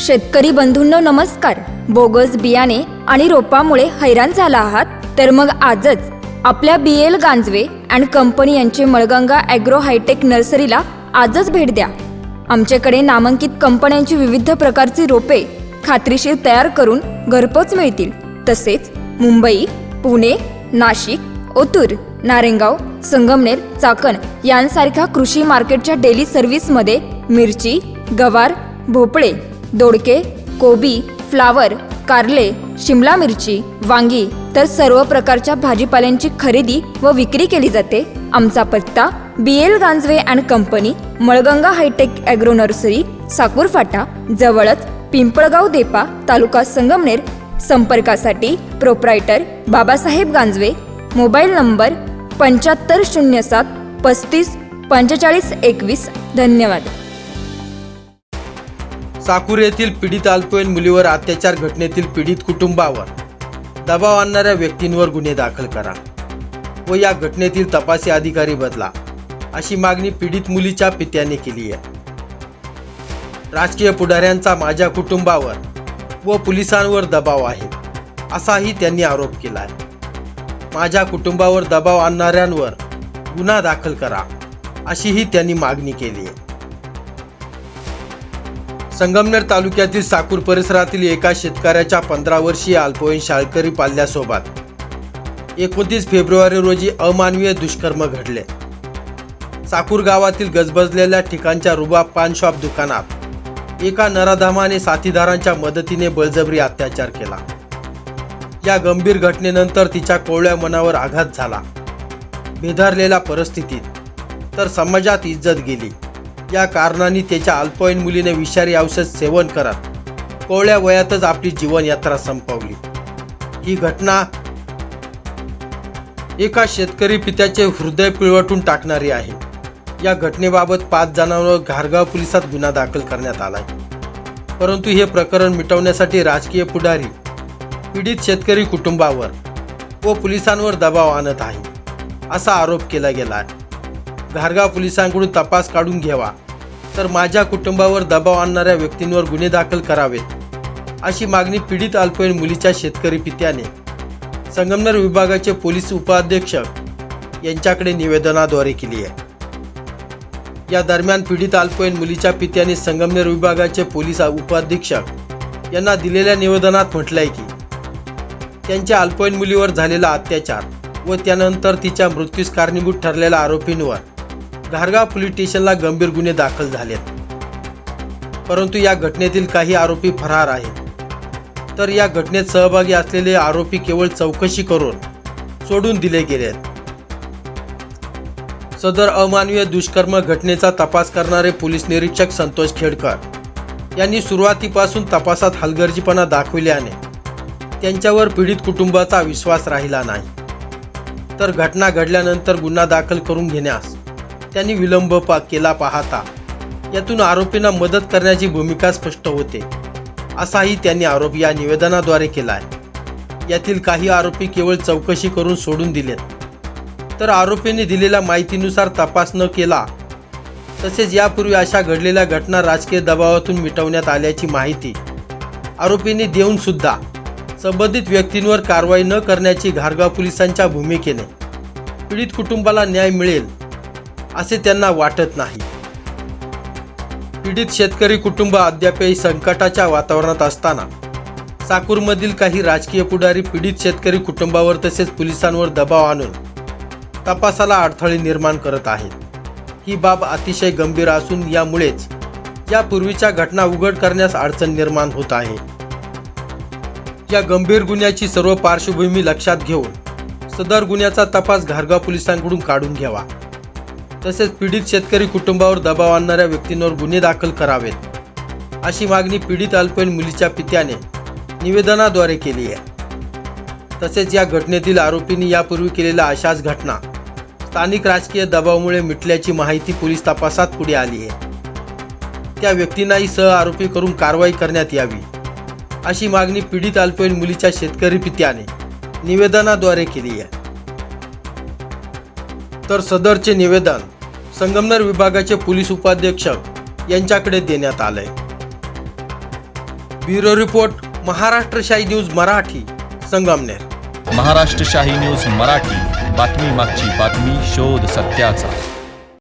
शेतकरी बंधूंनो नमस्कार. बोगस बियाणे आणि रोपामुळे हैराण झाला आहात? तर मग आजच आपल्या B L Ganjwe and company यांचे मळगंगा ॲग्रो हायटेक नर्सरीला आजच भेट द्या. आमच्याकडे नामांकित कंपन्यांची विविध प्रकारची रोपे खात्रीशीर तयार करून घरपोच मिळतील. तसेच मुंबई पुणे नाशिक ओतूर नारेंगाव संगमनेर चाकण यांसारख्या कृषी मार्केटच्या डेली सर्व्हिसमध्ये मिरची गवार भोपळे दोडके कोबी फ्लावर कारले शिमला मिरची वांगी तर सर्व प्रकारच्या भाजीपाल्यांची खरेदी व विक्री केली जाते. आमचा पत्ता B L Ganjwe and company Malganga hitech agro nursery Sakur फाटा जवळच पिंपळगाव देपा तालुका संगमनेर. संपर्कासाठी proprietor Babasaheb Ganjwe. Mobile number पंच्याहत्तर शून्य सात पस्तीस पंचेचाळीस एकवीस. धन्यवाद. चाकूर येथील पीडित अल्पवयीन मुलीवर अत्याचार घटनेतील पीडित कुटुंबावर दबाव आणणाऱ्या व्यक्तींवर गुन्हे दाखल करा व या घटनेतील तपासी अधिकारी बदला अशी मागणी पीडित मुलीच्या पित्याने केली आहे. राजकीय पुढाऱ्यांचा माझ्या कुटुंबावर व पोलिसांवर दबाव आहे असाही त्यांनी आरोप केला आहे. माझ्या कुटुंबावर दबाव आणणाऱ्यांवर गुन्हा दाखल करा अशीही त्यांनी मागणी केली आहे. संगमनेर तालुक्यातील साकूर परिसरातील एका शेतकऱ्याच्या पंधरा वर्षीय अल्पवयीन शाळकरी पाल्यासोबत एकोणतीस फेब्रुवारी रोजी अमानवीय दुष्कर्म घडले. साकूर गावातील गजबजलेल्या ठिकाणच्या रुबाब पान शॉप दुकानात एका नराधामाने साथीदारांच्या मदतीने बळजबरी अत्याचार केला. या गंभीर घटनेनंतर तिच्या कोवळ्या मनावर आघात झाला. बेधारलेल्या परिस्थितीत तर समाजात इज्जत गेली. या कारणाने त्याच्या अल्पवयीन मुलीने विषारी औषध सेवन करत कोवळ्या वयातच आपली जीवन यात्रा संपवली. ही घटना एका शेतकरी पित्याचे हृदय पिळवटून टाकणारी आहे. या घटनेबाबत पाच जणांवर घारगाव पोलिसात गुन्हा दाखल करण्यात आलाय. परंतु हे प्रकरण मिटवण्यासाठी राजकीय पुढारी पीडित शेतकरी कुटुंबावर व पोलिसांवर दबाव आणत आहे असा आरोप केला गेला आहे. धारगाव पोलिसांकडून तपास काढून घ्यावा. तर माझ्या कुटुंबावर दबाव आणणाऱ्या व्यक्तींवर गुन्हे दाखल करावेत अशी मागणी पीडित अल्पवयीन मुलीच्या शेतकरी पित्याने. संगमनेर विभागाचे पोलीस उपाध्यक्ष यांच्याकडे निवेदनाद्वारे केली आहे. या दरम्यान पीडित अल्पवयीन मुलीच्या पित्याने संगमनेर विभागाचे पोलीस उपाधीक्षक यांना दिलेल्या निवेदनात म्हटलंय की त्यांच्या अल्पवयीन मुलीवर झालेला अत्याचार व त्यानंतर तिच्या मृत्यूस कारणीभूत ठरलेल्या आरोपींवर धारगाव पोलीस स्टेशनला गंभीर गुन्हे दाखल झालेत. परंतु या घटनेतील काही आरोपी फरार आहेत. तर या घटनेत सहभागी असलेले आरोपी केवळ चौकशी करून सोडून दिले गेलेत. सदर अमानवीय दुष्कर्म घटनेचा तपास करणारे पोलीस निरीक्षक संतोष खेडकर यांनी सुरुवातीपासून तपासात हलगर्जीपणा दाखविल्याने त्यांच्यावर पीडित कुटुंबाचा विश्वास राहिला नाही. तर घटना घडल्यानंतर गुन्हा दाखल करून घेण्यास त्यांनी विलंब पा केला पाहता. यातून आरोपींना मदत करण्याची भूमिका स्पष्ट होते. असाही त्यांनी आरोप या निवेदनाद्वारे केला आहे यातील काही आरोपी केवळ चौकशी करून सोडून दिलेत. तर आरोपींनी दिलेल्या माहितीनुसार तपास न केला तसेच यापूर्वी अशा घडलेल्या घटना राजकीय दबावातून मिटवण्यात आल्याची माहिती आरोपींनी देऊनसुद्धा संबंधित व्यक्तींवर कारवाई न करण्याची घारगाव पोलिसांच्या भूमिकेने पीडित कुटुंबाला न्याय मिळेल असे त्यांना वाटत नाही. पीडित शेतकरी कुटुंब अद्यापही संकटाच्या वातावरणात असताना साकूरमधील काही राजकीय पुढारी पीडित शेतकरी कुटुंबावर तसेच पोलिसांवर दबाव आणून तपासाला अडथळे निर्माण करत आहेत. ही बाब अतिशय गंभीर असून यामुळेच यापूर्वीच्या घटना उघड करण्यास अडचण निर्माण होत आहे. या गंभीर गुन्ह्याची सर्व पार्श्वभूमी लक्षात घेऊन सदर गुन्ह्याचा तपास घारगाव पोलिसांकडून काढून घ्यावा. तसेच पीडित शेतकरी कुटुंबावर दबाव आणणाऱ्या व्यक्तींवर गुन्हे दाखल करावेत. अशी मागणी पीडित अल्पवयीन मुलीच्या पित्याने निवेदनाद्वारे केली आहे. तसेच या घटनेतील आरोपींनी यापूर्वी केलेल्या अशाच घटना स्थानिक राजकीय दबावामुळे मिटल्याची माहिती पोलीस तपासात पुढे आली आहे. त्या व्यक्तींनाही सह आरोपी करून कारवाई करण्यात यावी अशी मागणी पीडित अल्पवयीन मुलीच्या शेतकरी पित्याने निवेदनाद्वारे केली आहे. तर सदरचे निवेदन संगमनेर विभागाचे पोलीस उपाध्यक्ष यांच्याकडे देण्यात आलंय. ब्युरो रिपोर्ट महाराष्ट्र शाही न्यूज मराठी संगमनेर. महाराष्ट्र शाही न्यूज मराठी बातमी मागची बातमी शोध सत्याचा.